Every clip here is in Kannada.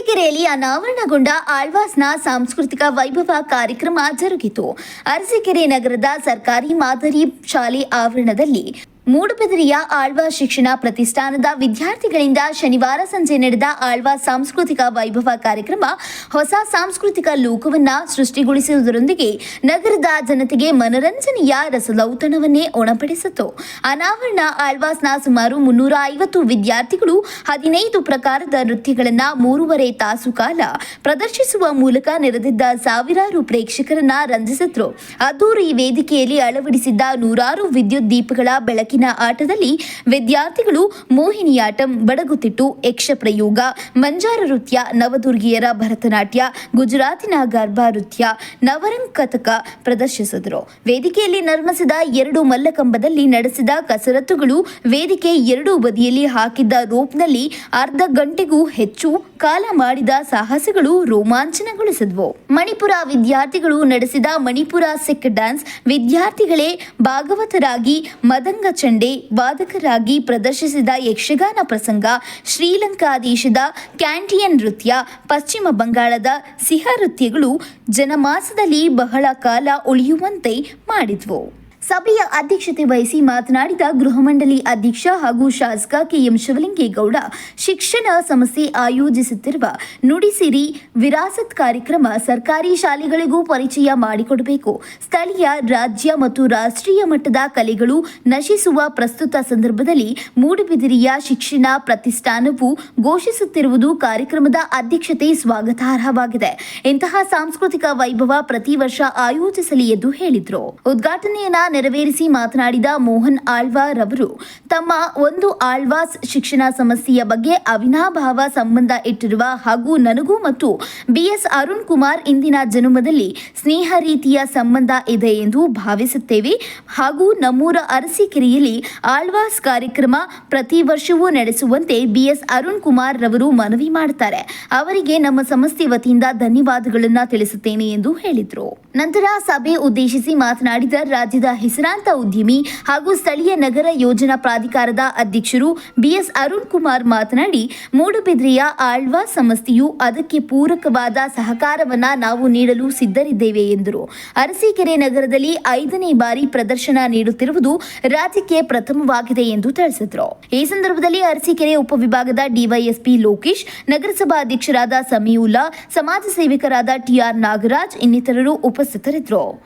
ಅರಸೀಕೆರೆಯಲ್ಲಿ ಅನಾವರಣಗೊಂಡ ಆಳ್ವಾಸ್ನ ಸಾಂಸ್ಕೃತಿಕ ವೈಭವ ಕಾರ್ಯಕ್ರಮ ಜರುಗಿತು. ಅರಸೀಕೆರೆ ನಗರದ ಸರ್ಕಾರಿ ಮಾದರಿ ಶಾಲೆ ಆವರಣದಲ್ಲಿ ಮೂಡುಬಿದಿರೆಯ ಆಳ್ವಾ ಶಿಕ್ಷಣ ಪ್ರತಿಷ್ಠಾನದ ವಿದ್ಯಾರ್ಥಿಗಳಿಂದ ಶನಿವಾರ ಸಂಜೆ ನಡೆದ ಆಳ್ವಾ ಸಾಂಸ್ಕೃತಿಕ ವೈಭವ ಕಾರ್ಯಕ್ರಮ ಹೊಸ ಸಾಂಸ್ಕೃತಿಕ ಲೋಕವನ್ನ ಸೃಷ್ಟಿಗೊಳಿಸುವುದರೊಂದಿಗೆ ನಗರದ ಜನತೆಗೆ ಮನರಂಜನೆಯ ರಸಲೌತಣವನ್ನೇ ಉಣಪಡಿಸಿತು ಅನಾವರಣ ಆಳ್ವಾಸ್ನ ಸುಮಾರು ಮುನ್ನೂರ ಐವತ್ತು ವಿದ್ಯಾರ್ಥಿಗಳು ಹದಿನೈದು ಪ್ರಕಾರದ ನೃತ್ಯಗಳನ್ನ ಮೂರುವರೆ ತಾಸು ಕಾಲ ಪ್ರದರ್ಶಿಸುವ ಮೂಲಕ ನೆರೆದಿದ್ದ ಸಾವಿರಾರು ಪ್ರೇಕ್ಷಕರನ್ನ ರಂಜಿಸಿದ್ರು. ಅದ್ದೂರಿ ವೇದಿಕೆಯಲ್ಲಿ ಅಳವಡಿಸಿದ್ದ ನೂರಾರು ವಿದ್ಯುತ್ ದೀಪಗಳ ಬೆಳಕಿನ ಆಟದಲ್ಲಿ ವಿದ್ಯಾರ್ಥಿಗಳು ಮೋಹಿನಿಯಾಟಂ, ಬಡಗುತಿಟ್ಟು, ಯಕ್ಷಪ್ರಯೋಗ, ಮಂಜಾರ ನೃತ್ಯ, ನವದುರ್ಗಿಯರ ಭರತನಾಟ್ಯ, ಗುಜರಾತಿನ ಗರ್ಭಾ ನೃತ್ಯ, ನವರಂಗ್ ಕಥಕ ಪ್ರದರ್ಶಿಸಿದರು. ವೇದಿಕೆಯಲ್ಲಿ ನಿರ್ಮಿಸಿದ ಎರಡು ಮಲ್ಲಕಂಬದಲ್ಲಿ ನಡೆಸಿದ ಕಸರತ್ತುಗಳು ವೇದಿಕೆ ಎರಡೂ ಬದಿಯಲ್ಲಿ ಹಾಕಿದ್ದ ರೋಪ್ನಲ್ಲಿ ಅರ್ಧ ಗಂಟೆಗೂ ಹೆಚ್ಚು ಕಾಲ ಮಾಡಿದ ಸಾಹಸಗಳು ರೋಮಾಂಚನಗೊಳಿಸಿದ್ವು. ಮಣಿಪುರ ವಿದ್ಯಾರ್ಥಿಗಳು ನಡೆಸಿದ ಮಣಿಪುರ ಸಿಕ್ ಡ್ಯಾನ್ಸ್ ವಿದ್ಯಾರ್ಥಿಗಳೇ ಭಾಗವತರಾಗಿ ಮದಂಗ ಚಂಡೆ ವಾದಕರಾಗಿ ಪ್ರದರ್ಶಿಸಿದ ಯಕ್ಷಗಾನ ಪ್ರಸಂಗ ಶ್ರೀಲಂಕಾ ದೇಶದ ಕ್ಯಾಂಟಿಯನ್ ನೃತ್ಯ, ಪಶ್ಚಿಮ ಬಂಗಾಳದ ಸಿಹ ನೃತ್ಯಗಳು ಜನಮಾಸದಲ್ಲಿ ಬಹಳ ಕಾಲ ಉಳಿಯುವಂತೆ ಮಾಡಿದ್ವು. ಸಭೆಯ ಅಧ್ಯಕ್ಷತೆ ವಹಿಸಿ ಮಾತನಾಡಿದ ಗೃಹ ಮಂಡಳಿ ಅಧ್ಯಕ್ಷ ಹಾಗೂ ಶಾಸಕ ಕೆಎಂ ಶಿವಲಿಂಗೇಗೌಡ, ಶಿಕ್ಷಣ ಸಂಸ್ಥೆ ಆಯೋಜಿಸುತ್ತಿರುವ ನುಡಿಸಿರಿ ವಿರಾಸತ್ ಕಾರ್ಯಕ್ರಮ ಸರ್ಕಾರಿ ಶಾಲೆಗಳಿಗೂ ಪರಿಚಯ ಮಾಡಿಕೊಡಬೇಕು. ಸ್ಥಳೀಯ, ರಾಜ್ಯ ಮತ್ತು ರಾಷ್ಟ್ರೀಯ ಮಟ್ಟದ ಕಲೆಗಳು ನಶಿಸುವ ಪ್ರಸ್ತುತ ಸಂದರ್ಭದಲ್ಲಿ ಮೂಡುಬಿದಿರಿಯ ಶಿಕ್ಷಣ ಪ್ರತಿಷ್ಠಾನವು ಘೋಷಿಸುತ್ತಿರುವುದು ಕಾರ್ಯಕ್ರಮದ ಅಧ್ಯಕ್ಷತೆ ಸ್ವಾಗತಾರ್ಹವಾಗಿದೆ. ಇಂತಹ ಸಾಂಸ್ಕೃತಿಕ ವೈಭವ ಪ್ರತಿ ವರ್ಷ ಆಯೋಜಿಸಲಿ ಎಂದು ಹೇಳಿದರು. ಉದ್ಘಾಟನೆಯನ್ನ ನೆರವೇರಿಸಿ ಮಾತನಾಡಿದ ಮೋಹನ್ ಆಳ್ವಾರ್ ಅವರು ತಮ್ಮ ಒಂದು ಆಳ್ವಾಸ್ ಶಿಕ್ಷಣ ಸಮಸ್ಯೆಯ ಬಗ್ಗೆ ಅವಿನಾಭಾವ ಸಂಬಂಧ ಇಟ್ಟಿರುವ ಹಾಗೂ ನನಗೂ ಮತ್ತು ಬಿಎಸ್ ಅರುಣ್ ಕುಮಾರ್ ಇಂದಿನ ಜನ್ಮದಲ್ಲಿ ಸ್ನೇಹ ರೀತಿಯ ಸಂಬಂಧ ಇದೆ ಎಂದು ಭಾವಿಸುತ್ತೇವೆ. ಹಾಗೂ ನಮ್ಮೂರ ಅರಸೀಕೆರೆಯಲ್ಲಿ ಆಳ್ವಾಸ್ ಕಾರ್ಯಕ್ರಮ ಪ್ರತಿ ವರ್ಷವೂ ನಡೆಸುವಂತೆ ಬಿಎಸ್ ಅರುಣ್ ಕುಮಾರ್ ರವರು ಮನವಿ ಮಾಡುತ್ತಾರೆ ಅವರಿಗೆ ನಮ್ಮ ಸಂಸ್ಥೆ ವತಿಯಿಂದ ಧನ್ಯವಾದಗಳನ್ನು ತಿಳಿಸುತ್ತೇನೆ ಎಂದು ಹೇಳಿದರು. ನಂತರ ಸಭೆ ಉದ್ದೇಶಿಸಿ ಮಾತನಾಡಿದ ರಾಜ್ಯದ ಹೆಸರಾಂತ ಉದ್ಯಮಿ ಹಾಗೂ ಸ್ಥಳೀಯ ನಗರ ಯೋಜನಾ ಪ್ರಾಧಿಕಾರದ ಅಧ್ಯಕ್ಷರು ಬಿಎಸ್ ಅರುಣ್ ಕುಮಾರ್ ಮಾತನಾಡಿ, ಮೂಡುಬಿದ್ರೆಯ ಆಳ್ವಾ ಸಂಸ್ಥೆಯು ಅದಕ್ಕೆ ಪೂರಕವಾದ ಸಹಕಾರವನ್ನು ನಾವು ನೀಡಲು ಸಿದ್ಧರಿದ್ದೇವೆ ಎಂದರು. ಅರಸೀಕೆರೆ ನಗರದಲ್ಲಿ ಐದನೇ ಬಾರಿ ಪ್ರದರ್ಶನ ನೀಡುತ್ತಿರುವುದು ರಾಜ್ಯಕ್ಕೆ ಪ್ರಥಮವಾಗಿದೆ ಎಂದು ತಿಳಿಸಿದರು. ಈ ಸಂದರ್ಭದಲ್ಲಿ ಅರಸೀಕೆರೆ ಉಪವಿಭಾಗದ ಡಿವೈಎಸ್ಪಿ ಲೋಕೇಶ್ ನಗರಸಭಾ ಅಧ್ಯಕ್ಷರಾದ ಸಮೀವುಲ್ಲಾ, ಸಮಾಜ ಸೇವಕರಾದ ಟಿಆರ್ ನಾಗರಾಜ್, ಇನ್ನಿತರರು Campo Sotero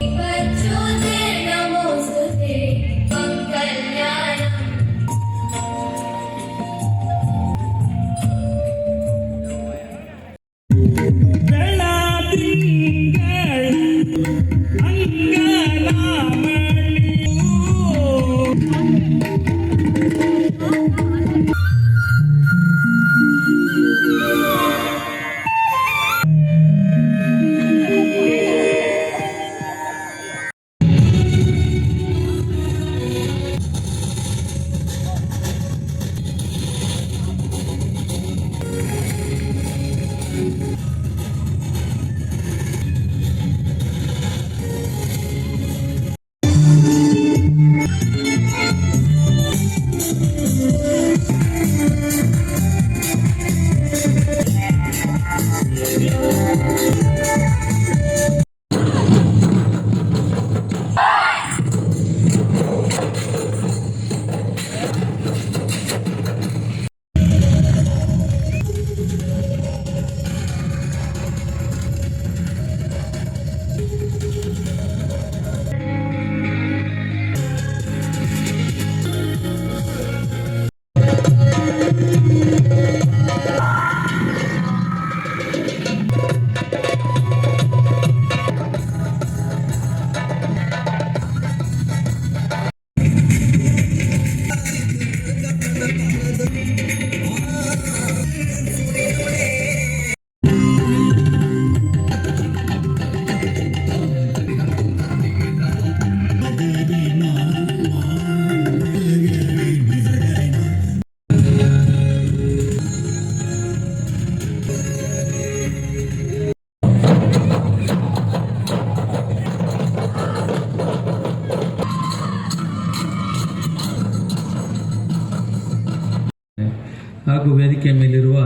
ಹಾಗೂ ವೇದಿಕೆ ಮೇಲಿರುವ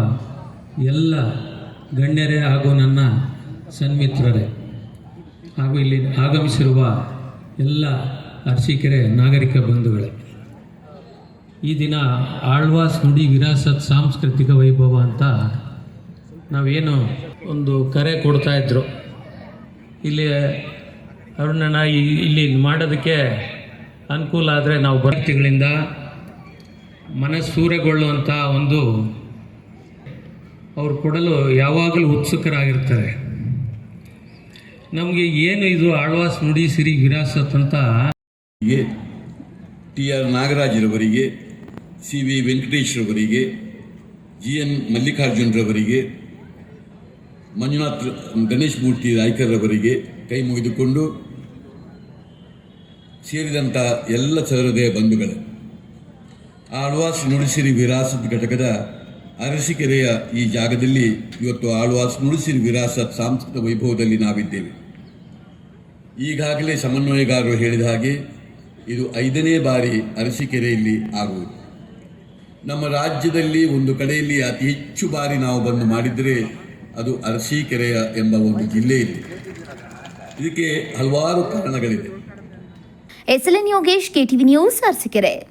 ಎಲ್ಲ ಗಣ್ಯರೇ ಹಾಗೂ ನನ್ನ ಸನ್ಮಿತ್ರರೇ ಹಾಗೂ ಇಲ್ಲಿ ಆಗಮಿಸಿರುವ ಎಲ್ಲ ಅರ್ಶಿಕೆರೆ ನಾಗರಿಕ ಬಂಧುಗಳೇ. ಈ ದಿನ ಆಳ್ವಾಸ್ ನುಡಿ ವಿರಾಸತ್ ಸಾಂಸ್ಕೃತಿಕ ವೈಭವ ಅಂತ ನಾವೇನು ಒಂದು ಕರೆ ಕೊಡ್ತಾ ಇದ್ರು. ಇಲ್ಲಿ ಅವ್ರನ್ನ ಇಲ್ಲಿ ಮಾಡೋದಕ್ಕೆ ಅನುಕೂಲ ಆದರೆ ನಾವು ಭಕ್ತಿಗಳಿಂದ ಮನಸ್ಸೂರೆಗೊಳ್ಳುವಂಥ ಒಂದು ಅವ್ರು ಕೊಡಲು ಯಾವಾಗಲೂ ಉತ್ಸುಕರಾಗಿರ್ತಾರೆ. ನಮಗೆ ಏನು ಇದು ಆಳ್ವಾಸ್ ನುಡಿ ಸಿರಿ ವಿರಾಸತ್ ಅಂತ? ಟಿ ಆರ್ ನಾಗರಾಜರವರಿಗೆ, ಸಿ ವಿ ವೆಂಕಟೇಶ್ರವರಿಗೆ, ಜಿ ಎನ್ ಮಲ್ಲಿಕಾರ್ಜುನರವರಿಗೆ, ಮಂಜುನಾಥ್ ಗಣೇಶ್ ಮೂರ್ತಿ ರಾಯ್ಕರ್ರವರಿಗೆ ಕೈ ಮುಗಿದುಕೊಂಡು ಸೇರಿದಂಥ ಎಲ್ಲ ಸಹೃದಯ ಬಂಧುಗಳೇ ಆಳ್ವಾಸ್ ನುಡಿಸಿರಿ ವಿರಾಸತ್ ಘಟಕದ ಅರಸಿಕೆರೆಯ ಈ ಜಾಗದಲ್ಲಿ ಇವತ್ತು ಆಳ್ವಾಸ್ ನುಡಿಸಿರಿ ವಿರಾಸತ್ ಸಾಂಸ್ಕೃತಿಕ ವೈಭವದಲ್ಲಿ ನಾವಿದ್ದೇವೆ. ಈಗಾಗಲೇ ಸಮನ್ವಯಗಾರರು ಹೇಳಿದ ಹಾಗೆ ಇದು ಐದನೇ ಬಾರಿ ಅರಸಿಕೆರೆಯಲ್ಲಿ ಆಗುವುದು. ನಮ್ಮ ರಾಜ್ಯದಲ್ಲಿ ಒಂದು ಕಡೆಯಲ್ಲಿ ಅತಿ ಹೆಚ್ಚು ಬಾರಿ ನಾವು ಬಂದು ಮಾಡಿದರೆ ಅದು ಅರಸೀಕೆರೆಯ ಎಂಬ ಒಂದು ಜಿಲ್ಲೆ ಇದೆ ಇದಕ್ಕೆ ಹಲವಾರು ಕಾರಣಗಳಿದೆ S L N Yogesh K T V news, Arsikere.